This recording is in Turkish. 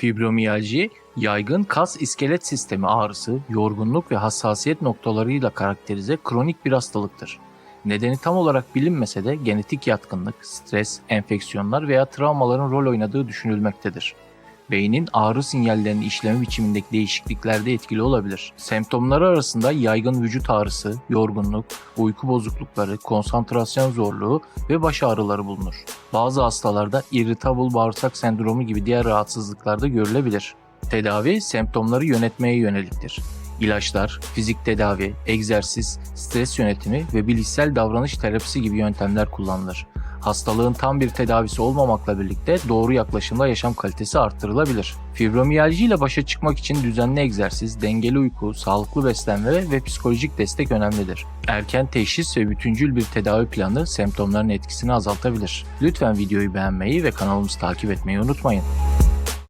Fibromiyalji, yaygın kas iskelet sistemi ağrısı, yorgunluk ve hassasiyet noktalarıyla karakterize kronik bir hastalıktır. Nedeni tam olarak bilinmese de genetik yatkınlık, stres, enfeksiyonlar veya travmaların rol oynadığı düşünülmektedir. Beynin ağrı sinyallerinin işleme biçimindeki değişikliklerde etkili olabilir. Semptomları arasında yaygın vücut ağrısı, yorgunluk, uyku bozuklukları, konsantrasyon zorluğu ve baş ağrıları bulunur. Bazı hastalarda irritable bağırsak sendromu gibi diğer rahatsızlıklar da görülebilir. Tedavi semptomları yönetmeye yöneliktir. İlaçlar, fizik tedavi, egzersiz, stres yönetimi ve bilişsel davranış terapisi gibi yöntemler kullanılır. Hastalığın tam bir tedavisi olmamakla birlikte doğru yaklaşımla yaşam kalitesi arttırılabilir. Fibromiyalji ile başa çıkmak için düzenli egzersiz, dengeli uyku, sağlıklı beslenme ve psikolojik destek önemlidir. Erken teşhis ve bütüncül bir tedavi planı semptomların etkisini azaltabilir. Lütfen videoyu beğenmeyi ve kanalımızı takip etmeyi unutmayın.